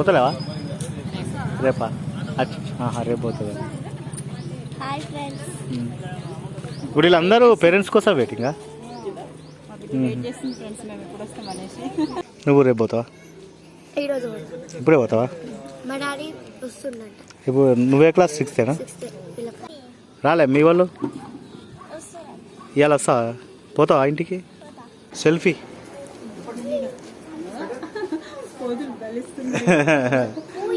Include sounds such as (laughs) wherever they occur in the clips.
పోతలేవా? రేపా? రేపు పోతుంది ఇప్పుడు వీళ్ళందరూ పేరెంట్స్ కోసం వెయిటింగా? నువ్వు రేపు పోతావా? ఇప్పుడే పోతావా? ఇప్పుడు నువ్వే క్లాస్ సిక్స్తేనా? రాలే మీ వాళ్ళు? ఇవాళ వస్తా పోతావా ఇంటికి? సెల్ఫీ?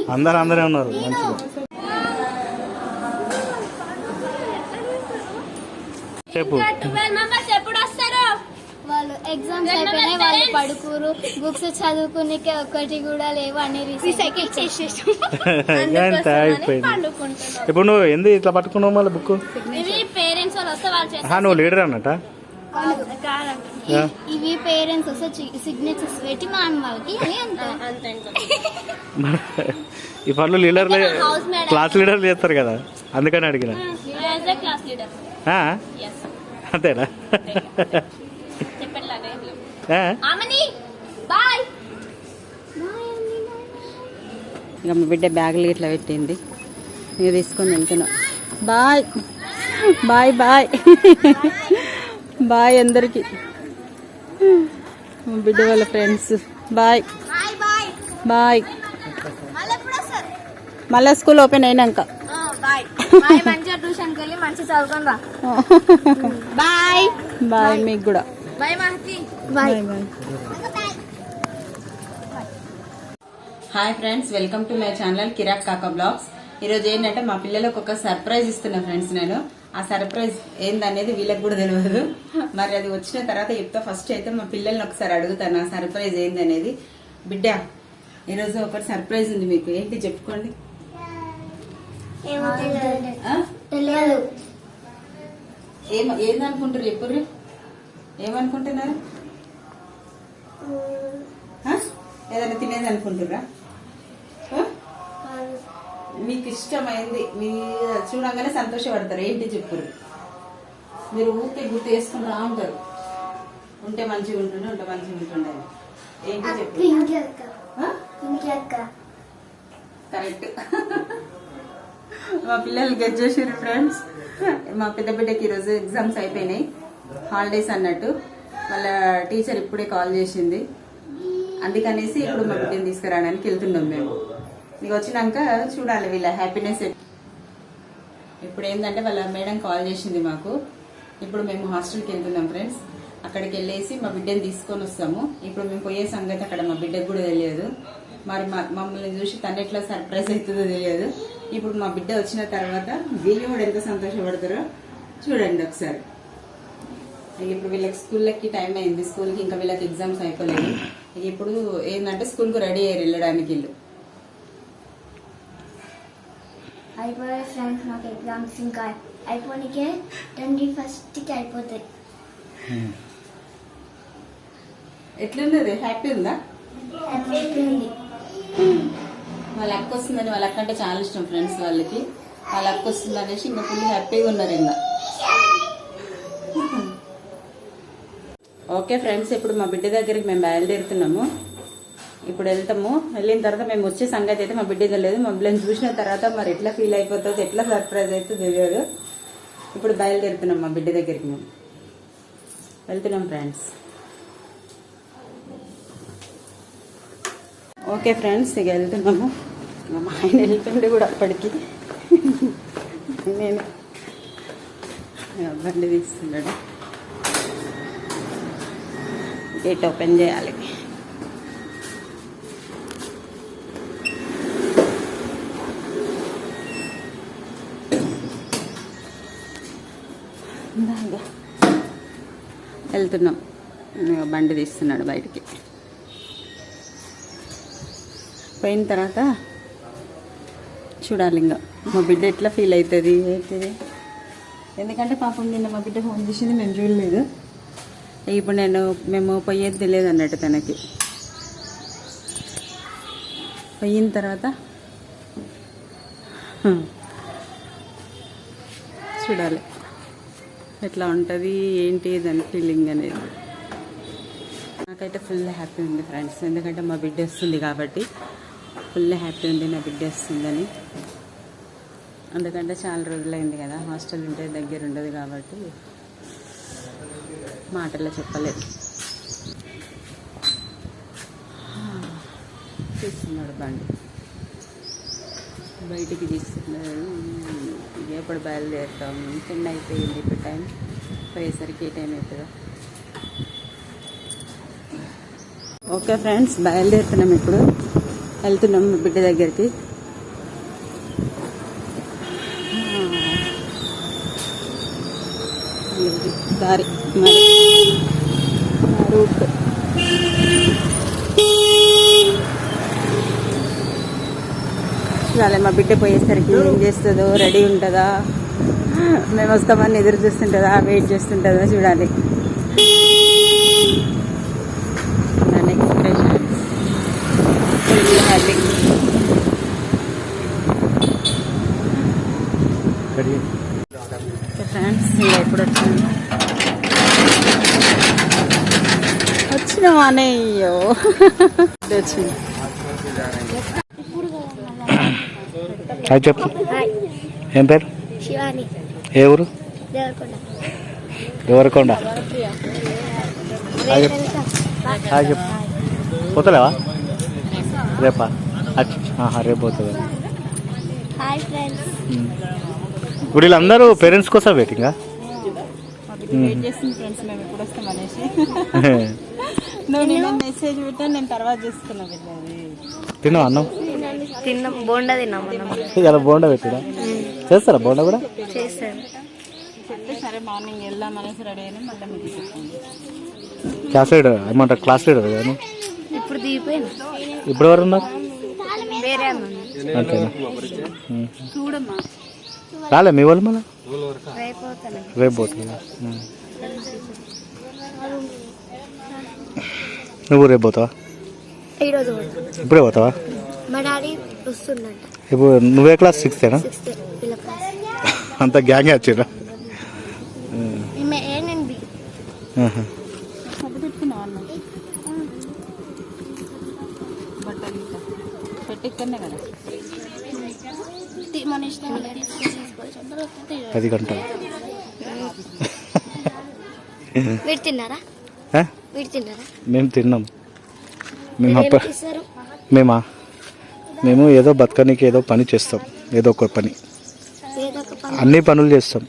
అందరు అందరే ఉన్నారు మంచిగా. చెప్పు. వాళ్ళు ఎగ్జామ్స్ అయిపోయినాయి వాళ్ళు పడుకురు. బుక్స్ చదువుకునేకి ఒకటి కూడా లేవు అయిపోయింది (laughs) ఇప్పుడు నువ్వు ఎందు ఇట్లా పట్టుకున్నావు మళ్ళీ బుక్ ఇవి పేరెంట్స్ వాళ్ళు వస్తే వాళ్ళు నువ్వు లీడర్ అన్నట ఇవి పేరెంట్స్ వస్తే సిగ్నేచర్స్ పెట్టి మా అమ్మ వాళ్ళకి అని అంతే ఈ పనులు leader house madam. Class leader చేస్తారు కదా అందుకని అడిగిన. క్లాస్ లీడర్ ఆ? అంతేనా? ఇక మా బిడ్డ బ్యాగులు ఇట్లా పెట్టింది. ఇక తీసుకొని వెళ్తున్నాం. బాయ్ బాయ్ బాయ్ బాయ్ అందరికి. బిడ్డ వాళ్ళ ఫ్రెండ్స్. బాయ్. బాయ్ మళ్ళీ స్కూల్ ఓపెన్ అయినాక. (laughs) బాయ్. బాయ్ మీకు కూడా. Hi friends welcome to my channel Kirak Kaka blogs. ఈరోజు ఏంటంటే మా పిల్లలకు ఒక సర్ప్రైజ్ ఇస్తున్నా ఫ్రెండ్స్ నేను. ఆ సర్ప్రైజ్ ఏందనేది వీళ్ళకి కూడా తెలియదు మరి అది వచ్చిన తర్వాత చెప్తా. ఫస్ట్ అయితే మా పిల్లల్ని ఒకసారి అడుగుతాను ఆ సర్ప్రైజ్ ఏందనేది. బిడ్డ ఈరోజు ఒకటి సర్ప్రైజ్ ఉంది మీకు. ఏంటి చెప్పుకోండి. ఏం ఏందనుకుంటారు చెప్పుర్రి ఏమనుకుంటున్నారు? ఏదైనా తినేది అనుకుంటుర్రా ఆ? మీకు ఇష్టమైంది మీ చూడంగానే సంతోషపడతారు ఏంటి చెప్పురు మీరు ఊరికే గుర్తు వేసుకుంటా ఉంటారు. ఉంటే మంచిగా ఉంటుండే ఉంటే మంచిగా ఉంటుండే. ఏంటి చెప్పు? కరెక్ట్. మా పిల్లలు గెట్ చేసారు ఫ్రెండ్స్ మా పెద్ద బిడ్డకి ఈరోజు ఎగ్జామ్స్ అయిపోయినాయి. హాలిడేస్ అన్నట్టు. వాళ్ళ టీచర్ ఇప్పుడే కాల్ చేసింది. అందుకనేసి ఇప్పుడు మా బిడ్డని తీసుకురావడానికి వెళ్తున్నాం మేము. ఇక వచ్చినాక చూడాలి వీళ్ళ హ్యాపీనెస్ ఇప్పుడు ఏంటంటే వాళ్ళ మేడం కాల్ చేసింది మాకు. ఇప్పుడు మేము హాస్టల్కి వెళ్తున్నాం ఫ్రెండ్స్ అక్కడికి వెళ్ళేసి మా బిడ్డని తీసుకొని వస్తాము. ఇప్పుడు మేము పోయే సంగతి అక్కడ మా బిడ్డకు కూడా తెలియదు. మరి మమ్మల్ని చూసి తను ఎట్లా సర్ప్రైజ్ అవుతుందో తెలియదు. ఇప్పుడు మా బిడ్డ వచ్చిన తర్వాత వీళ్ళు కూడా ఎంత సంతోషపడతారో చూడండి ఒకసారి. ఇప్పుడు వీళ్ళకి స్కూళ్ళకి టైం అయింది. స్కూల్కి ఇంకా వీళ్ళకి ఎగ్జామ్స్ అయిపోలేదు. ఇక ఇప్పుడు ఏంటంటే స్కూల్కి రెడీ అయ్యారు వెళ్ళడానికి వీళ్ళు. అయిపోయాయి ఫ్రెండ్స్ మాకు ఎగ్జామ్స్ ఇంకా అయిపోనికే ట్వంటీ ఫస్ట్కి అయిపోతాయి. ఎట్లున్నది హ్యాపీ ఉందా? అయిపోయింది వాళ్ళ అక్క వస్తుందని వాళ్ళ అక్క అంటే చాలా ఇష్టం ఫ్రెండ్స్ వాళ్ళకి. వాళ్ళ అక్క వస్తుంది అనేసి ఇంకా ఫుల్ హ్యాపీగా ఉన్నారు ఇంకా. ఓకే ఫ్రెండ్స్ ఇప్పుడు మా బిడ్డ దగ్గరికి మేము బయలుదేరుతున్నాము. ఇప్పుడు వెళ్తాము. వెళ్ళిన తర్వాత మేము వచ్చే సంగతి అయితే మా బిడ్డ తెలియదు. మా బిడ్డని చూసిన తర్వాత మరి ఎట్లా ఫీల్ అయిపోతుందో ఎట్లా సర్ప్రైజ్ అవుతుంది తెలియదు. ఇప్పుడు బయలుదేరుతున్నాం మా బిడ్డ దగ్గరికి మేము. వెళ్తున్నాం ఫ్రెండ్స్ ఓకే ఫ్రెండ్స్ ఇక వెళ్తున్నాము. మా ఆయన వెళ్తుండే కూడా అప్పటికి. నేను బండి తీస్తున్నాడు. గేట్ ఓపెన్ చేయాలి. వెళ్తున్నాం. బండి తీస్తున్నాడు బయటికి. పోయిన తర్వాత చూడాలి ఇంకా మా బిడ్డ ఎట్లా ఫీల్ అవుతుంది అవుతుంది ఎందుకంటే పాపం నిన్న మా బిడ్డ ఫోన్ చేసింది మేము చూడలేదు. ఇప్పుడు నేను మేము పోయేది తెలియదు అన్నట్టు తనకి. పోయిన తర్వాత చూడాలి. ఎట్లా ఉంటుంది ఏంటి దాని ఫీలింగ్ అనేది. నాకైతే ఫుల్ హ్యాపీ ఉంది ఫ్రెండ్స్ ఎందుకంటే మా బిడ్డ వస్తుంది కాబట్టి ఫుల్ హ్యాపీ ఉంది నా బిడ్డ వస్తుందని. అందుకంటే చాలా రోజులైంది కదా హాస్టల్ ఉంటే దగ్గర ఉండదు కాబట్టి మాటల్లో చెప్పలేదు. (sighs) తీస్తున్నాడు బండి. బయటికి తీస్తున్నాడు. ఎప్పుడు బయలుదేరుతాం. టెన్ అయిపోయింది ఇప్పుడు టైం. పోయేసరికి ఏ టైం అవుతుందో ఓకే ఫ్రెండ్స్ బయలుదేరుతున్నాం ఇప్పుడు. వెళ్తున్నాం బిడ్డ దగ్గరికి. ఇది దారి. మరి. రూట్. చూడాలి మా బిడ్డ పోయేసరికి. ఏం చేస్తుందో? రెడీ ఉంటుందా? మేము వస్తామని ఎదురు చూస్తుంటుందా? వెయిట్ చేస్తుంటుందా? చూడాలి. ఫ్రెండ్స్ ఎప్పుడు వచ్చాను అయ్యో. వచ్చింది. అది చెప్పు. ఏం పేరు? ఏ ఊరు? దేవరకొండ. ఎవరికొండ అది చెప్పు. పోతలేవా? రేపా? రేపు పోతుంది ఇప్పుడు వీళ్ళందరూ పేరెంట్స్ కోసం వెయిటింగా? (laughs) నువ్వు మెసేజ్ పెట్టా నేను తర్వాత చేసుకున్నా తిన్నావా అన్నం? తిన్నాం బోండా తిన్నాం ఇలా బోండా చేస్తారా బోండా కూడా? చేస్తాను చెప్తే సరే మార్నింగ్ వెళ్దాం అనేసి రెడీ అయినా మళ్ళీ మీకు చెప్పండి క్లాస్ లీడర్ ఏమంటారు? క్లాస్ లీడర్ కానీ ఇప్పుడు దిగిపోయింది ఇప్పుడు ఎవరు ఉన్నారు? వేరే అమ్మ అంతేనా? ఉమ్. చూడమ్మా. రాలే మీ వాళ్ళు మళ్ళీ? రేపు పోతాను రేపు పోతుందా ఉమ్. నువ్వు రేపు పోతావా? ఇప్పుడే పోతావా? మా డాడీ ఇప్పుడు నువ్వే క్లాస్ సిక్స్తేనా సిక్స్త్ వీళ్ళ క్లాస్. అంత గ్యాంగ్ వచ్చిరా ఈమె ఏ నేను బి. మన ఇష్టం పది గంటలు. మీరు తిన్నారా? ఆ? మీరు తిన్నారా? మేము తిన్నాం. మేమా? మేము ఏదో బతకనికి ఏదో పని చేస్తాం. ఏదో ఒక పని. అన్ని పనులు చేస్తాం.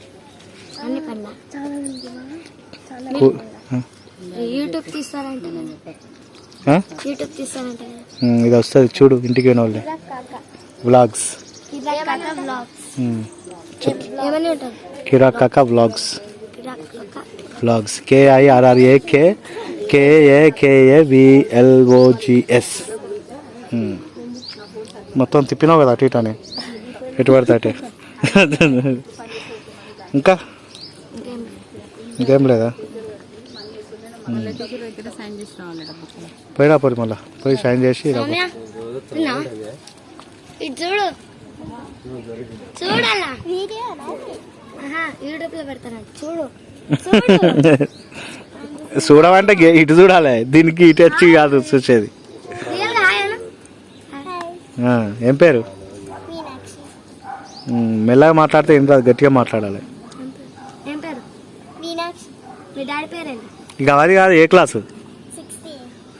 ఇది వస్తుంది. చూడు ఇంటికి పోయిన వాళ్ళే vlogs Kirak Kaka vlogs vlogs KIRRA K KA KA VLOGS మొత్తం తిప్పినావు కదా అటు ఇటు అని. ఎటు పడితే అటే. ఇంకా? ఇంకేం లేదా? పోయినా పోయి మళ్ళా. పోయి సైన్ చేసి రా పో. సౌమ్య తిన్నా? ఇటు చూడు. చూడాలా? ఆహా యూట్యూబ్లో పెడతానంట చూడు. చూడు. (laughs) చూడమంటే గే- ఇటు చూడాలి. దీనికి ఇటు వచ్చి కాదు చూసేది రియల్గా హాయ్ అను ఆ, ఏం పేరు? మెల్లగా మాట్లాడితే ఏం రాదు గట్టిగా మాట్లాడాలి. ఇక అది కాదు ఏ క్లాసు?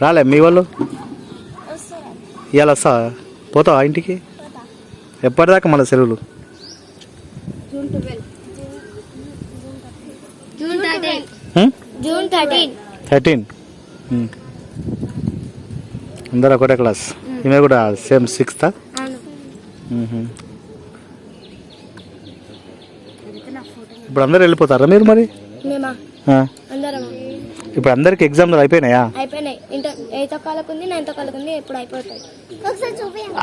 రాలే మీ వాళ్ళు? ఇవాళ వస్తా పోతావా ఇంటికి? ఎప్పటిదాకా మళ్ళీ సెలవులు? June twelve. June thirteen. అందరు ఒకటే క్లాస్. ఈమె కూడా సేమ్ సిక్స్త్ ఇప్పుడు అందరు వెళ్ళిపోతారా మీరు మరి? ఇప్పుడు అందరికి ఎగ్జామ్లు అయిపోయినాయా?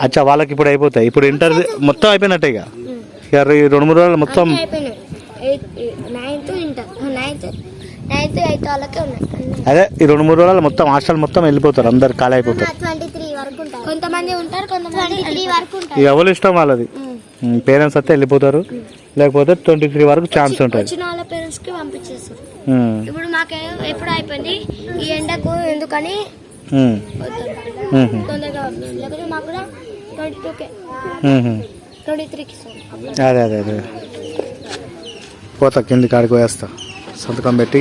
అచ్చా వాళ్ళకి ఇప్పుడు అయిపోతాయి. ఇప్పుడు ఇంటర్ మొత్తం అయిపోయినట్టే ఇక? రెండు మూడు రోజులు మొత్తం అదే ఈ రెండు మూడు రోజులు మొత్తం హాస్టల్ మొత్తం వెళ్ళిపోతారు అందరు ఖాళీ అయిపోతారు. కొంతమంది ఉంటారు కొంతమంది త్రీ వరకు ఉంటారు. ఇక ఎవరు ఇష్టం వాళ్ళది? పేరెంట్స్ అయితే వెళ్ళిపోతారు. లేకపోతే ట్వంటీ త్రీ వరకు ఛాన్స్ ఉంటుంది వచ్చిన వాళ్ళ పేరెంట్స్కి పంపించేస్తారు. ఉమ్, ఇప్పుడు మాకు ఎప్పుడు అయిపోయింది. ఈ ఎండకు ఎందుకని ఉమ్, వద్దాం. ఉమ్. తొందరగా పంపించారు. లేకపోతే మాకు కూడా ట్వంటీ టూకే మ్మ్. ట్వంటీ త్రీకి అదే అదే అదే. పోతా కింది కాడికి పోయేస్తా. సంతకం పెట్టి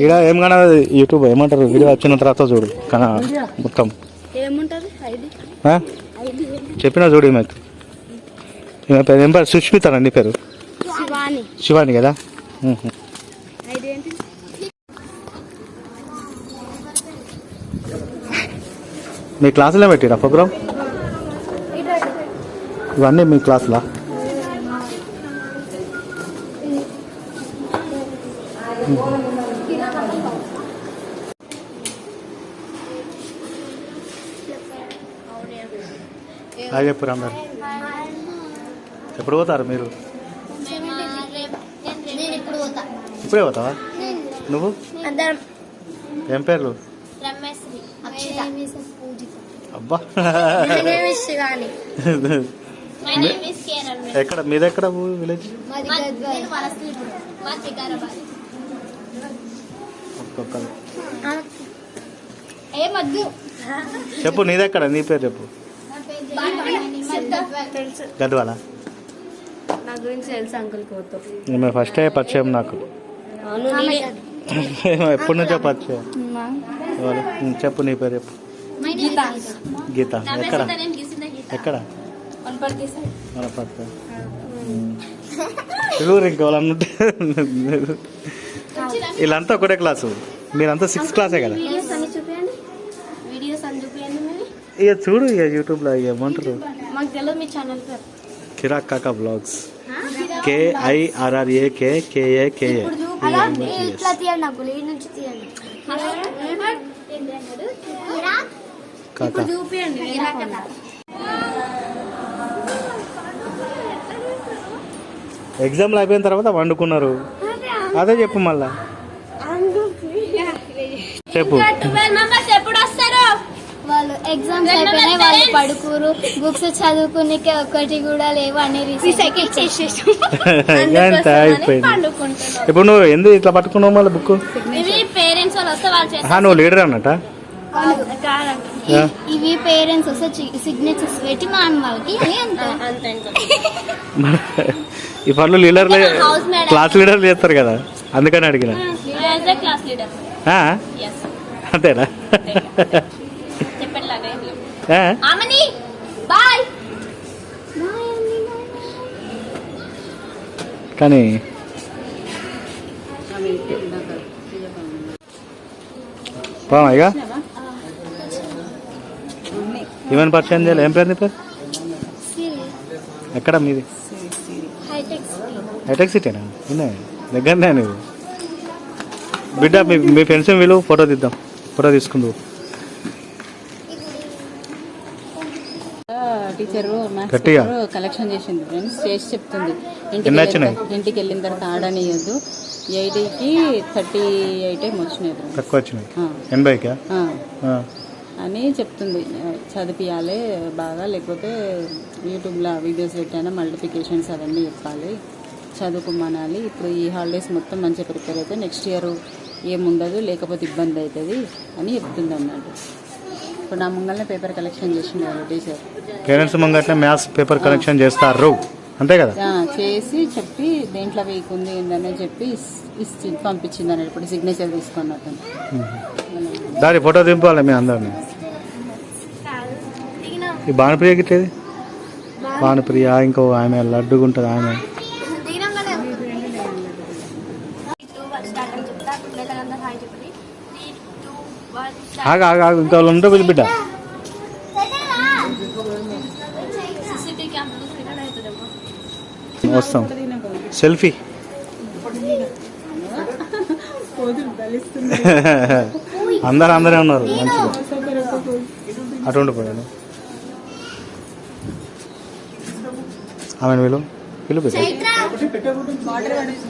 ఇక్కడ ఏం కనదు యూట్యూబ్ ఏమంటారు? వీడియో వచ్చిన తర్వాత చూడు. కన మొత్తం. చెప్పినా చూడు ఈమె. ఈమె పేరు ఏం పేరు? సుష్మిత నీ పేరు? శివాని. కదా? మీ క్లాసులో పెట్టిరా ప్రోగ్రామ్? ఇవన్నీ మీ క్లాసులా? అది చెప్పు అందరు ఎప్పుడు పోతారు మీరు? నేను ఇప్పుడు పోతా ఇప్పుడే పోతావా? నువ్వు? అందరం. ఏం పేర్లు? అబ్బా. ఎక్కడ మీది ఎక్కడ విలేజ్. ఒక్కొక్కరు చెప్పు నీది ఎక్కడ నీ పేరు చెప్పు. తెలుసు. గద్వాల నా గురించి తెలుసు అంకుల్ కోతో. ఈమె ఫస్టే పరిచయం నాకు? ఎప్పటి నుంచో పరిచయం? ఎవరు? చెప్పు నీ పేరు చెప్పు. గీత. గీత. ఎక్కడ? నేను గీసిన గీత. ఎక్కడ? వనపర్తి పిలువురు ఇంకెవరన్నా ఉంటే వీళ్ళంతా ఒకటే క్లాసు మీరంతా సిక్స్త్ క్లాసే కదా? ఇక చూడు ఇక యూట్యూబ్లో ఇక ఏమంటారు? మాకు తెలియదు మీ ఛానల్ పేరు. కిరాక్ కాకా బ్లాగ్స్. కేఐఆర్ఆర్ఏ కేఏ కేఏ అలా ఇట్లా తీయండి నాకు ఈ నుంచి తీయండి. కాకా. చూపించండి ఎగ్జామ్లు అయిపోయిన తర్వాత వండుకున్నారు. అదే చెప్పు మళ్ళా. చెప్పు. ఎగ్జామ్స్ అయిపోయినాయి వాళ్ళు పడుకోరు బుక్స్ చదువుకునేకి ఒక్కటి కూడా లేవు అన్ని రీసైకిల్ చేసేసాం. ఎంత అయిపోయింది ఇప్పుడు నువ్వు ఎందుకు ఇట్లా పట్టుకున్నావు మళ్ళీ బుక్ ఇవి పేరెంట్స్ వాళ్ళు వస్తే వాళ్ళు చేస్తారు. నువ్వు లీడర్ అన్నట ఆ. ఇవి పేరెంట్స్ వస్తే సిగ్నేచర్స్ పెట్టి మా అమ్మ వాళ్ళకి ఈ పనులు లీడర్. క్లాస్ లీడర్ చేస్తారు కదా అందుకని అడిగిన. క్లాస్ లీడర్ ఆ? అంతేనా? బాయ్. కానీ పోమా ఇక? ఈవెన్ పరిచయం చేయాలి? ఏం పేరు నీ పేరు? ఎక్కడ మీది? హైటెక్ సిటీనా? విన్నా దగ్గరనే నువ్వు బిడ్డ మీ మీ ఫ్రెండ్స్ వీళ్ళు ఫోటో తీద్దాం. ఫోటో తీసుకుందు టీచర్ గట్టిగా. కలెక్షన్ చేసింది ఫ్రెండ్స్ చేసి చెప్తుంది. ఇంటికి ఇంటికి వెళ్ళిన తర్వాత ఆడనియద్దు ఎయిటీకి థర్టీ ఎయిట్ ఏమో వచ్చినాయి తక్కువ ఎనభైకా. అని చెప్తుంది. చదివియాలి బాగా లేకపోతే యూట్యూబ్లో వీడియోస్ పెట్టాను మల్టిఫికేషన్స్ అవన్నీ చెప్పాలి. చదువుకోమనాలి. ఇప్పుడు ఈ హాలిడేస్ మొత్తం మంచిగా ప్రిపేర్ అయితే నెక్స్ట్ ఇయర్ ఏముండదు లేకపోతే ఇబ్బంది అవుతుంది అని చెప్తుంది అన్నట్టు. ఇప్పుడు నా ముంగల్నే పేపర్ కలెక్షన్ చేసిండు టీచర్ పేరెంట్స్ ముంగట్నే మ్యాథ్స్ పేపర్ కలెక్షన్ చేస్తారు. అంతే కదా? చేసి చెప్పి దేంట్లో వీక్ ఉంది ఏందని చెప్పి ఇచ్చి పంపించింది అన్నట్టు ఇప్పుడు సిగ్నేచర్ తీసుకున్నట్టు దాని ఫోటో దింపాలి మీ అందరిని. ఈ భానుప్రియ గిట్టేది భానుప్రియ ఇంకో ఆమె లడ్డుగా ఉంటుంది ఆమె. ఆగా ఆగా. ఇంకా వాళ్ళు ఉంటే పిలిపిడ్డ వస్తాం. సెల్ఫీ. అందరు అందరే ఉన్నారు. మంచిగా. అటు ఉండిపోయాను ఆమె వీళ్ళు పిలుపు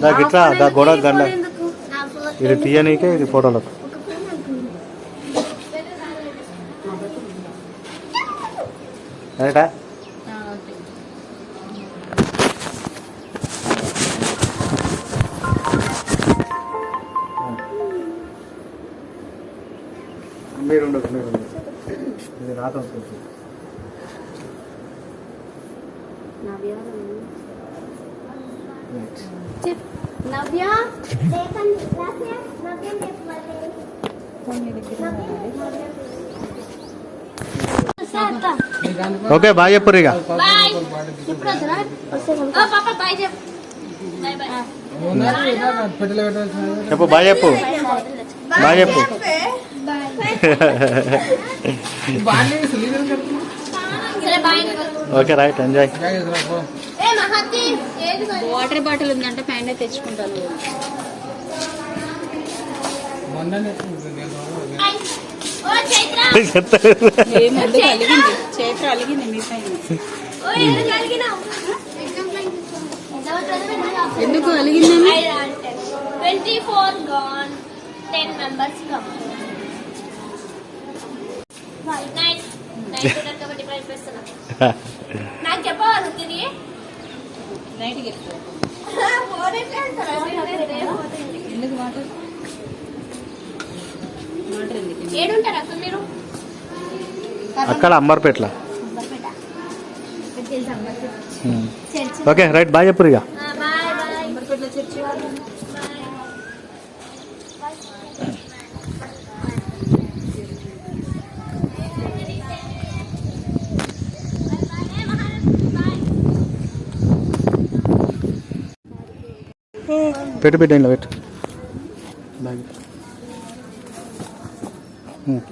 దా గిట్లా దా గోడ గండ ఇది తీయనీకే ఇది ఫోటోలకు. రైటా ఇది నాతో ఉంటుంది Right. నవ్య ఓకే బాయ్ చెప్పు ఇక బాయ్ ఇప్పుడు వద్దునా ఓ పాప బాయ్ చెప్పు బాయ్ బాయ్ చెప్పు బాయ్ చెప్పు బాయ్ చెప్పు సరే బాయ్ ఓకే రైట్ ఎంజాయ్ ఏ మహతి ఏది మరి? వాటర్ బాటిల్ ఉందంటే పైన తెచ్చుకుంటాను. బాయ్. ఓ చైత్ర. (laughs) చెప్తారు ఏముంది అలిగింది. చేతులు అలిగింది మీ పైన. ఓ ఎందుకు అడిగినావు ఎందుకు అలిగిందని twenty four gone ten members come నాకు చెప్పవాలి తిరిగి నైట్? ఎందుకు వాటర్ ఏడుంటారు మీరు అక్కడ అంబర్పేట్ల? చర్చ్ ఓకే రైట్ బాయ్ చెప్పు ఇక బాయ్ బాయ్ అంబర్పేటలో చర్చి పెట్టు పెట్టు ఇంట్లో పెట్టు.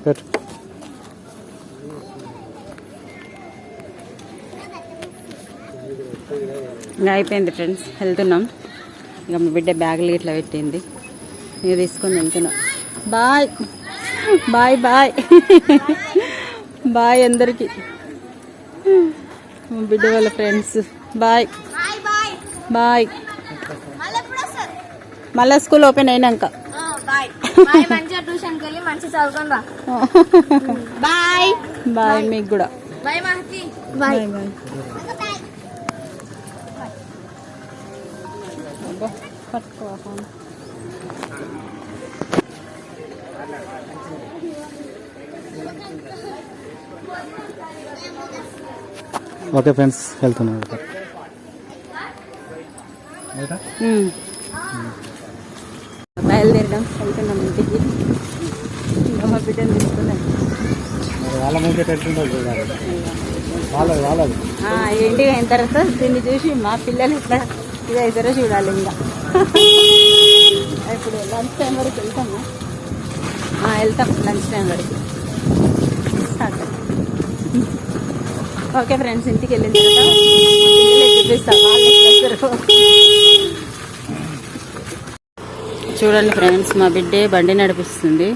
పెట్టు. ఇంకా అయిపోయింది ఫ్రెండ్స్ వెళ్తున్నాం. ఇక మా బిడ్డ బ్యాగులు ఇట్లా పెట్టింది. ఇక తీసుకొని వెళ్తున్నాం. బాయ్. Bye bye. బాయ్ అందరికి. మా బిడ్డ వాళ్ళ friends. Bye. Bye bye bye మళ్ళీ ఎప్పుడు వస్తారు మళ్ళీ స్కూల్ ఓపెన్ అయినాక. బాయ్. బాయ్ మంచిగా ట్యూషన్కి వెళ్ళి మంచి చదువుకొని రా. బాయ్. బాయ్ మీకు కూడా. బాయ్ మహతి. బాయ్. బాయ్ అబ్బా, పట్టుకో ఫోన్. ఓకే ఫ్రెండ్స్ వెళ్తున్నాను వెళ్తున్నాం ఇంటికి. ఇంకా మా బిడ్డను తీసుకున్నాం వాళ్ళ ముందు ఇంటికి అయిన తర్వాత దీన్ని చూసి మా పిల్లలు ఇట్లా ఇది అవుతారో చూడాలి ఇంకా. ఇప్పుడు లంచ్ టైం వరకు వెళ్తాము వెళ్తాం లంచ్ టైం వరకు. ఓకే ఫ్రెండ్స్ ఇంటికి వెళ్ళిన తర్వాత చూపిస్తాం. వాళ్ళు. చూడండి ఫ్రెండ్స్ మా బిడ్డే బండి నడిపిస్తుంది.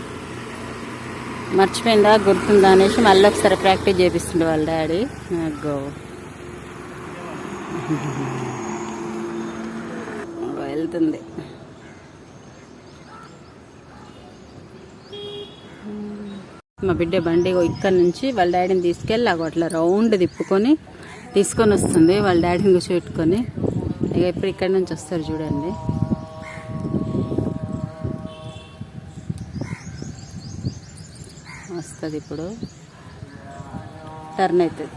మర్చిపోయిందా? గుర్తుందా అనేసి మళ్ళీ ఒకసారి ప్రాక్టీస్ చేపిస్తుండే వాళ్ళ డాడీ. నాకు వెళ్తుంది. మా బిడ్డ బండి ఇక్కడ నుంచి వాళ్ళ డాడీని తీసుకెళ్ళి అగో అట్లా రౌండ్ తిప్పుకొని తీసుకొని వస్తుంది వాళ్ళ డాడీని కూర్చోబెట్టుకొని. ఇక ఇప్పుడు ఇక్కడ నుంచి వస్తారు చూడండి. వస్తుంది ఇప్పుడు. టర్న్ అవుతుంది.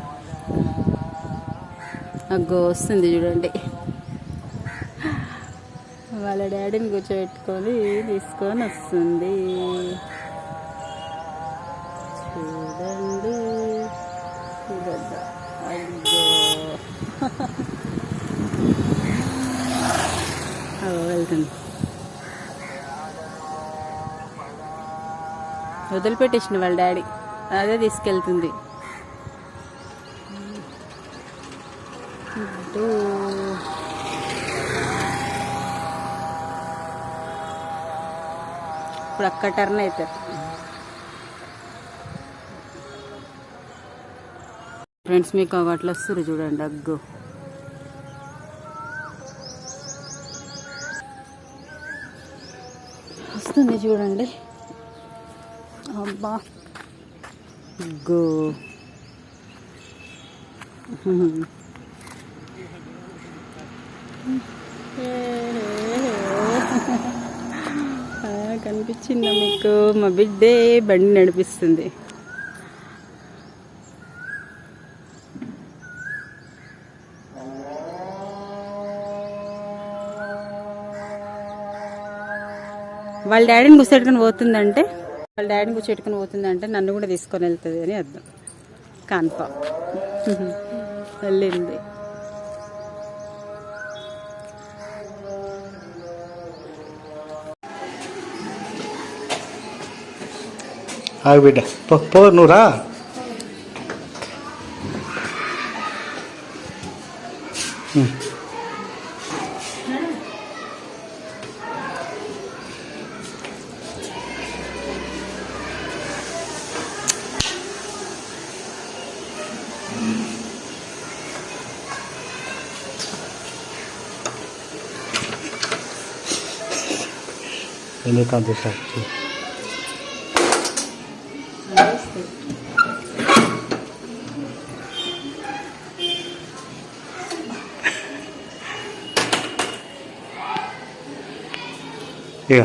అగ్గో వస్తుంది చూడండి. వాళ్ళ డాడీని కూర్చోబెట్టుకొని తీసుకొని వస్తుంది. వదిలిపెట్టేసిన వాళ్ళ డాడీ. అదే తీసుకెళ్తుంది. ఇప్పుడు అక్క టర్న్ అవుతారు ఫ్రెండ్స్ మీకు అట్లా వస్తారు చూడండి అగ్గు. వస్తుంది చూడండి. అబ్బా. గో కనిపించిందా మీకు? మా బిడ్డే బండి నడిపిస్తుంది. వాళ్ళ డాడీని కూర్చోట్టుకుని పోతుందంటే? వాళ్ళ డాడీని కూర్చోట్టుకుని పోతుందంటే నన్ను కూడా తీసుకొని వెళ్తుంది అని అర్థం. కన్ఫామ్ వెళ్ళింది. ఆగు బిడ్డ. పో పో నువ్వు రా. ఎన్ని కాదు సార్ ఇక.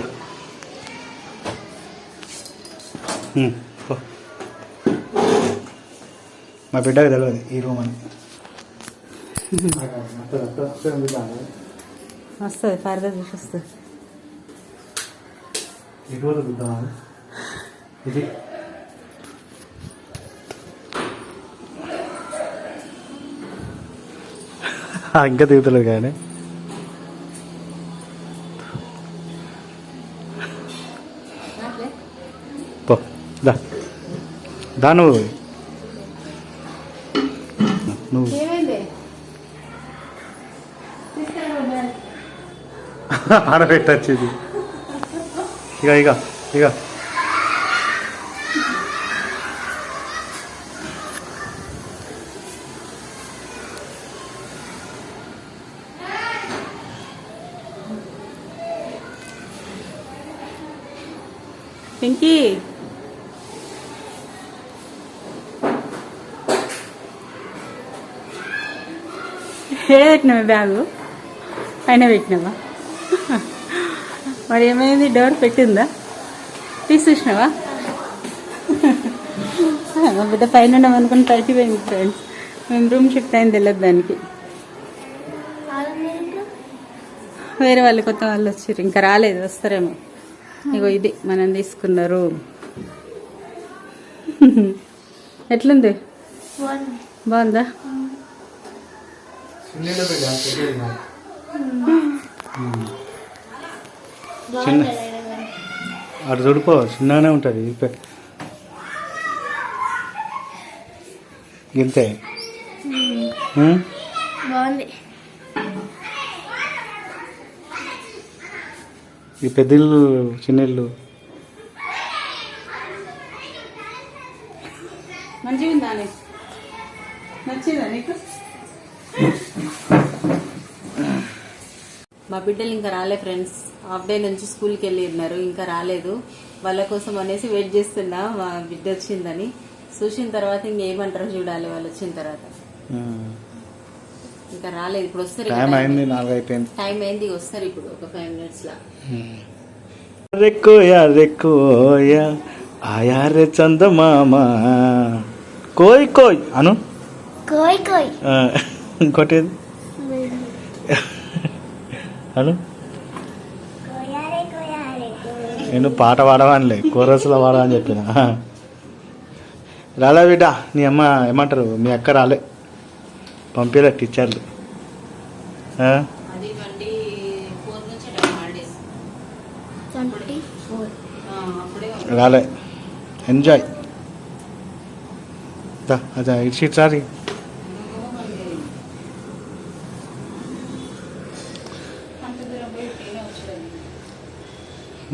మా బిడ్డకి తెలియదు ఈ రూమ్ అని. వస్తుంది ఫర్దర్ చూసి వస్తుంది ఎటువంటి చూద్దామా ఇది. ఇంకా దిగుతలేదు కానీ. పో దా. దా నువ్వు. నువ్వు. ఆడబెట్టచ్చు ఇది ఇక ఇక ఇక పింకీ ఏడ పెట్టినావా బ్యాగు పైన పెట్టినావా మరి ఏమైంది? డోర్ పెట్టిందా? తీసి చూసినావా? మా బిడ్డ పైన అనుకుని పైకి పోయింది ఫ్రెండ్స్ మేము రూమ్ షిఫ్ట్ అయింది తెలియదు దానికి. వేరే వాళ్ళు కొత్త వాళ్ళు వచ్చారు. ఇంకా రాలేదు వస్తారేమో. ఇగో ఇది మనం తీసుకున్న రూమ్ ఎట్లుంది? బాగుందా? చిన్న అటు చూడిపో చిన్నగానే ఉంటుంది. ఇంతే. ఉమ్? బాగుంది. ఈ పెద్ద ఇల్లు చిన్న ఇల్లు మంచిగా ఉందా నచ్చిందా నీకు? మా బిడ్డలు ఇంకా రాలే ఫ్రెండ్స్ హాఫ్ డే నుంచి స్కూల్కి వెళ్ళి ఉన్నారు ఇంకా రాలేదు. వాళ్ళ కోసం అనేసి వెయిట్ చేస్తున్నా మా బిడ్డ వచ్చిందని. చూసిన తర్వాత ఇంకేమంటారో చూడాలి వాళ్ళు వచ్చిన తర్వాత. ఇంకా రాలేదు ఇప్పుడు వస్తారు టైం అయింది టైం అయింది వస్తారు ఇప్పుడు ఒక ఫైవ్ మినిట్స్ లా. రెక్కోయా రెక్కోయా ఆయా రే చందమామ. కోయ్ కోయ్. అను. కోయ్ ఇంకోటి? అను. నేను పాట పాడవానిలే కోరస్లో పాడవని చెప్పిన. రాలే బిడ్డ నీ అమ్మ ఏమంటారు? మీ అక్క రాలే. పంపించలే టీచర్లు. రాలే. ఎంజాయ్ దా అదా ఇటు సీట్ సారి.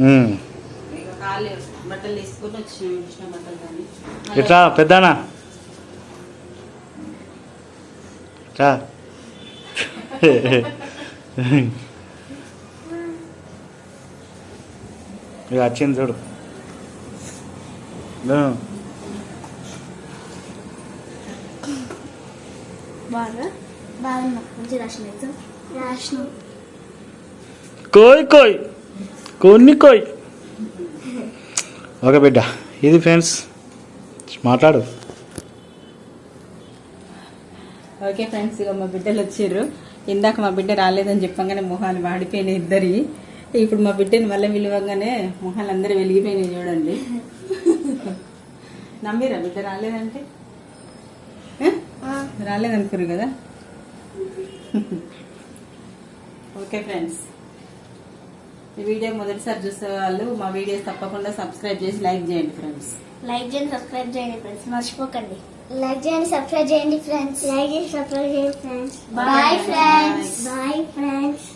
ఉమ్. బట్టలు తీసుకొని వచ్చిన ఇచ్చిన బట్టలు కానీ. ఇట్రా పెద్దనా? రా. ఇక వచ్చింది చూడు. కోయ్ కోయ్. కొన్ని కోయ్. ఓకే బిడ్డ ఇది ఫ్రెండ్స్ మాట్లాడు. ఓకే ఫ్రెండ్స్ ఇక మా బిడ్డలు వచ్చారు. ఇందాక మా బిడ్డ రాలేదని చెప్పగానే మొహాలు వాడిపోయినాయి ఇద్దరి. ఇప్పుడు మా బిడ్డని మళ్ళీ విలువగానే మొహాలు అందరూ వెలిగిపోయినాయి చూడండి. నమ్మిరా బిడ్డ రాలేదంటే? ఆ? రాలేదనుకురు కదా? ఓకే ఫ్రెండ్స్ ఈ వీడియో మొదటిసారి చూసే వాళ్ళు మా వీడియోస్ తప్పకుండా సబ్స్క్రైబ్ చేసి లైక్ చేయండి ఫ్రెండ్స్. లైక్ చేయండి సబ్స్క్రైబ్ చేయండి ఫ్రెండ్స్. మర్చిపోకండి. లైక్ చేయండి సబ్స్క్రైబ్ చేయండి ఫ్రెండ్స్. లైక్ చేయండి సబ్స్క్రైబ్ చేయండి friends. Bye friends bye friends